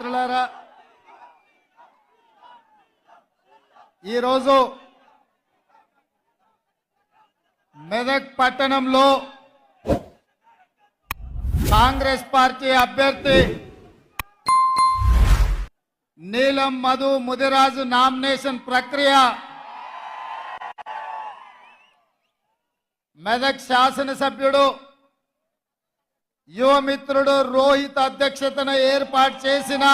మిత్రులారా ఈరోజు మెదక్ పట్టణంలో కాంగ్రెస్ పార్టీ అభ్యర్థి నీలం మధు ముదిరాజు నామినేషన్ ప్రక్రియ మెదక్ శాసనసభ్యుడు యువమిత్రుడు రోహిత్ అధ్యక్షతన ఏర్పాటు చేసిన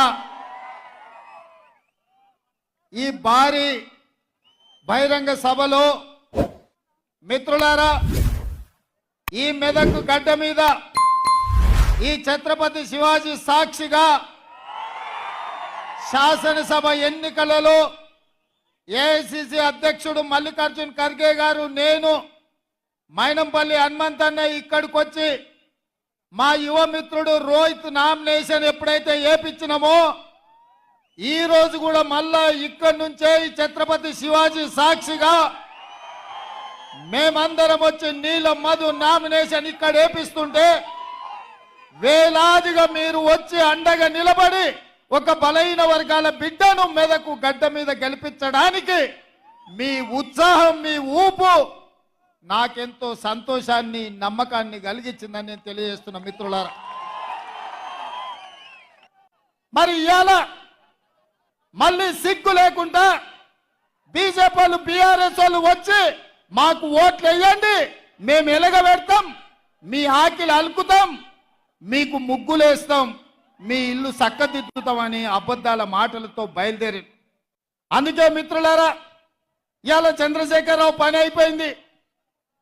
ఈ భారీ బహిరంగ సభలో మిత్రులారా ఈ మెదక్ గడ్డ మీద ఈ ఛత్రపతి శివాజీ సాక్షిగా శాసనసభ ఎన్నికలలో ఏఐసిసి అధ్యక్షుడు మల్లికార్జున్ ఖర్గే గారు నేను మైనంపల్లి హనుమంతన్న ఇక్కడికి వచ్చి మా యువ మిత్రుడు రోహిత్ నామినేషన్ ఎప్పుడైతే ఏపించినామో ఈ రోజు కూడా మళ్ళా ఇక్కడి నుంచే ఈ ఛత్రపతి శివాజీ సాక్షిగా మేమందరం వచ్చి నీల మధు నామినేషన్ ఇక్కడ ఏపిస్తుంటే వేలాదిగా మీరు వచ్చి అండగా నిలబడి ఒక బలహీన వర్గాల బిడ్డను మెదకు గడ్డ మీద గెలిపించడానికి మీ ఉత్సాహం మీ ఊపు నాకెంతో సంతోషాన్ని నమ్మకాన్ని కలిగించిందని నేను తెలియజేస్తున్న మిత్రులారా. మరి ఇవాళ మళ్ళీ సిగ్గు లేకుండా బీజేపీ వాళ్ళు బీఆర్ఎస్ వాళ్ళు వచ్చి మాకు ఓట్లు వేయండి మేము ఎలగబెడతాం మీ ఆకిలు అలుకుతాం మీకు ముగ్గులేస్తాం మీ ఇల్లు చక్కదిద్దుతామని అబద్ధాల మాటలతో బయలుదేరి. అందుకే మిత్రులారా ఇవాళ చంద్రశేఖరరావు పని అయిపోయింది.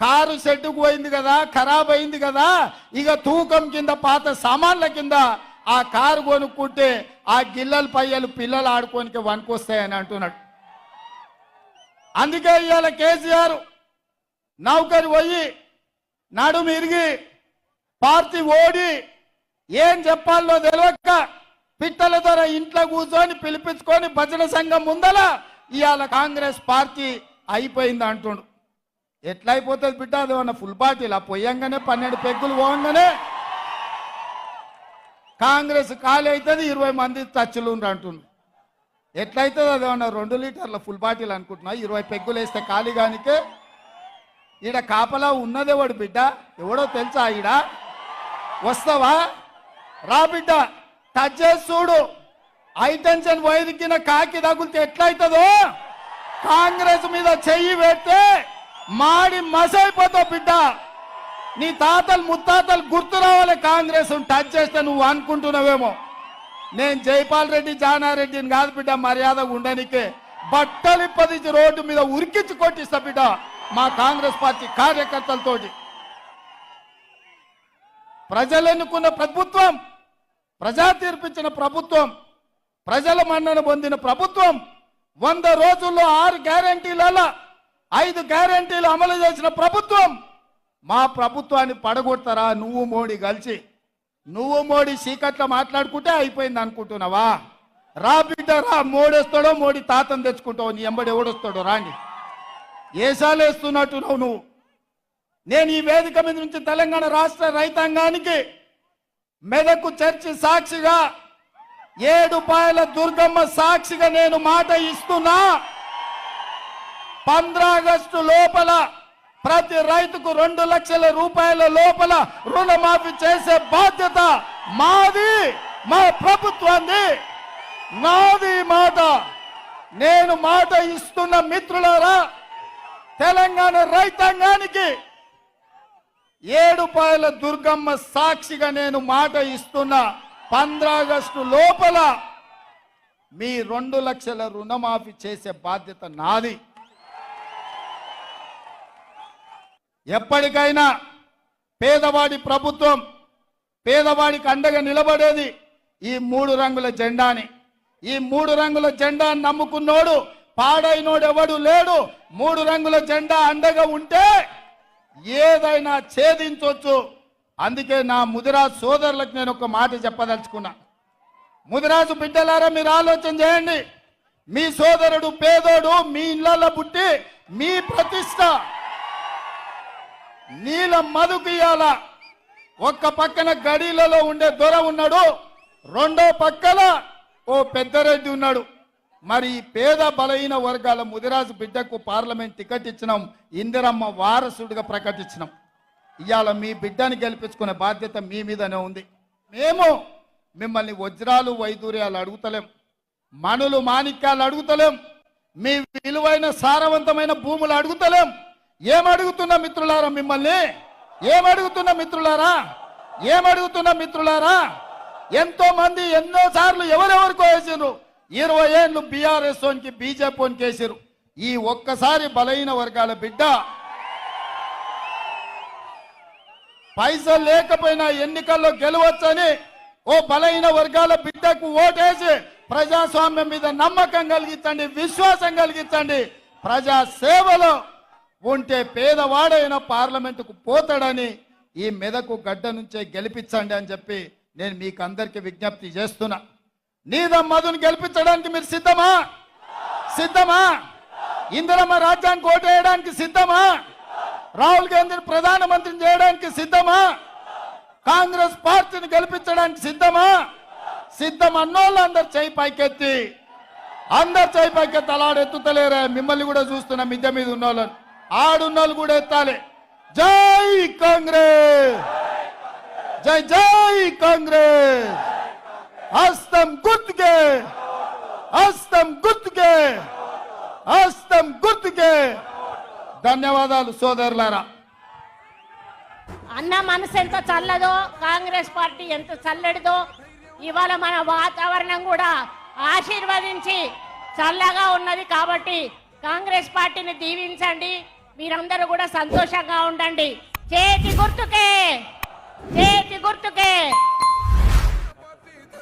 కారు సెడ్డుకు పోయింది కదా ఖరాబ్ అయింది కదా ఇక తూకం కింద పాత సామాన్ల కింద ఆ కారు కొనుక్కుంటే ఆ గిల్లలు పయ్యలు పిల్లలు ఆడుకోనికి వనుకొస్తాయని అంటున్నాడు. అందుకే ఇవాళ కేసీఆర్ నౌకరి పోయి నడుము ఇరిగి పార్టీ ఓడి ఏం చెప్పాలో తెలియక పిట్టల ద్వారా ఇంట్లో కూర్చొని పిలిపించుకొని భజన సంఘం ముందల ఇవాళ కాంగ్రెస్ పార్టీ అయిపోయింది అంటుండు. ఎట్లా అయిపోతుంది బిడ్డ? అది ఏమన్నా ఫుల్ పార్టీలా పోయంగానే పన్నెండు పెగ్గులు పోగానే కాంగ్రెస్ ఖాళీ అవుతుంది ఇరవై మంది టచ్లు అంటుంది ఎట్లయితుంది అది ఏమన్నా రెండు లీటర్ల ఫుల్ బాటిల్ అనుకుంటున్నా? ఇరవై పెగ్గులు వేస్తే ఖాళీ కానికే ఈడ కాపలా ఉన్నదేవాడు బిడ్డ? ఎవడో తెలుసా ఈడ? వస్తావా? రా బిడ్డ టచ్ చేసి చూడు. హైటెన్షన్ టెన్షన్ కాకి తగులితే ఎట్లయితుందో? కాంగ్రెస్ మీద చెయ్యి పెడితే మాడి మసైపోతావు బిడ్డ. నీ తాతలు ముత్తాతలు గుర్తు రావాలి కాంగ్రెస్ టచ్ చేస్తే నువ్వు అనుకుంటున్నావేమో. నేను జైపాల్ రెడ్డి జానారెడ్డిని కాదు బిడ్డ మర్యాద ఉండనికే. బట్టలు పదించి రోడ్డు మీద ఉరికించి కొట్టిస్తా బిడ్డ మా కాంగ్రెస్ పార్టీ కార్యకర్తలతోటి. ప్రజలు ఎన్నుకున్న ప్రభుత్వం ప్రజా తీర్పించిన ప్రభుత్వం ప్రజల మన్నన పొందిన ప్రభుత్వం వంద రోజుల్లో ఆరు గ్యారంటీలలో ఐదు గ్యారంటీలు అమలు చేసిన ప్రభుత్వం. మా ప్రభుత్వాన్ని పడగొడతారా? నువ్వు మోడీ కలిసి. నువ్వు మోడీ సీకట్లో మాట్లాడుకుంటే అయిపోయింది అనుకుంటున్నావా? రా బిడ్డ రా. మోడేస్తాడో మోడీ తాతను తెచ్చుకుంటావు నీ ఎంబడి ఎవడొస్తాడో రాండి. ఏసాలు నువ్వు? నేను ఈ వేదిక మీద నుంచి తెలంగాణ రాష్ట్ర రైతాంగానికి మెదకు చర్చి సాక్షిగా ఏడుపాయల దుర్గమ్మ సాక్షిగా నేను మాట ఇస్తున్నా. ఆగస్టు లోపల ప్రతి రైతుకు రెండు లక్షల రూపాయల లోపల రుణమాఫీ చేసే బాధ్యత మాది మా ప్రభుత్వాన్ని నాది మాట. నేను మాట ఇస్తున్న మిత్రులారా తెలంగాణ రైతాంగానికి ఏడుపాయల దుర్గమ్మ సాక్షిగా నేను మాట ఇస్తున్న ఆగస్టు లోపల మీ రెండు లక్షల రుణమాఫీ చేసే బాధ్యత నాది. ఎప్పటికైనా పేదవాడి ప్రభుత్వం పేదవాడికి అండగా నిలబడేది ఈ మూడు రంగుల జెండాని. ఈ మూడు రంగుల జెండా నమ్ముకున్నోడు పాడైనోడు ఎవడు లేడు. మూడు రంగుల జెండా అండగా ఉంటే ఏదైనా ఛేదించవచ్చు అందుకే నా ముదిరాజు సోదరులకు నేను ఒక మాట చెప్పదలుచుకున్నా. ముదిరాజు బిడ్డలారా మీరు ఆలోచన చేయండి. మీ సోదరుడు పేదోడు మీ ఇళ్ళలో పుట్టి మీ ప్రతిష్ట నీల మధుకు ఇయ్యాల. ఒక్క పక్కన గడీలలో ఉండే దొర ఉన్నాడు రెండో పక్కన ఓ పెద్దరెడ్డి ఉన్నాడు. మరి పేద బలహీన వర్గాల ముదిరాజు బిడ్డకు పార్లమెంట్ టికెట్ ఇచ్చినాం ఇందిరమ్మ వారసుడిగా ప్రకటించినాం. ఇవాళ మీ బిడ్డని గెలిపించుకునే బాధ్యత మీ మీదనే ఉంది. మేము మిమ్మల్ని వజ్రాలు వైదూర్యాలు అడుగుతలేం మణులు మాణిక్యాలు అడుగుతలేం మీ విలువైన సారవంతమైన భూములు అడుగుతలేం. ఏమడుగుతున్న మిత్రులారా మిమ్మల్ని? ఏమడుగుతున్న మిత్రులారా? ఏమడుగుతున్న మిత్రులారా? ఎంతో మంది ఎన్నో సార్లు ఎవరెవరికో వేసారు ఇరవై ఏళ్ళు బీఆర్ఎస్కి బీజేపీ వేసారు ఈ ఒక్కసారి బలహీన వర్గాల బిడ్డ. పైసలు లేకపోయినా ఎన్నికల్లో గెలవచ్చని ఓ బలహీన వర్గాల బిడ్డకు ఓటేసి ప్రజాస్వామ్యం మీద నమ్మకం కలిగించండి విశ్వాసం కలిగించండి. ప్రజా సేవలో ఉంటే పేదవాడైన పార్లమెంటుకు పోతాడని ఈ మెదకు గడ్డ నుంచే గెలిపించండి అని చెప్పి నేను మీకు అందరికీ విజ్ఞప్తి చేస్తున్నా. నీదం మధుని గెలిపించడానికి మీరు సిద్ధమా? సిద్ధమా? ఇందిరమ్మ రాజ్యానికి ఓటేయడానికి సిద్ధమా? రాహుల్ గాంధీని ప్రధానమంత్రిని చేయడానికి సిద్ధమా? కాంగ్రెస్ పార్టీని గెలిపించడానికి సిద్ధమా? సిద్ధం అన్నోళ్ళు అందరు చేయి పైకెత్తి అందరు చేయి పైకెత్తి అలాడెత్తుతలేరే మిమ్మల్ని కూడా చూస్తున్నా మిద్దె మీద ఉన్నోళ్ళని. ఆడున్నోళ్ళు కూడా ఎత్తాలి జై కాంగ్రెస్. జై జై కాంగ్రెస్. హస్తం గుర్తుకే హస్తం గుర్తుకే హస్తం గుర్తుకే ధన్యవాదాలు సోదరులారా. అన్న మనసు ఎంత చల్లదో కాంగ్రెస్ పార్టీ ఎంత చల్లడిదో ఇవాళ మన వాతావరణం కూడా ఆశీర్వదించి చల్లగా ఉన్నది కాబట్టి కాంగ్రెస్ పార్టీని దీవించండి. మీరందరూ కూడా సంతోషంగా ఉండండి. చేతి గుర్తుకే చేతి గుర్తుకే.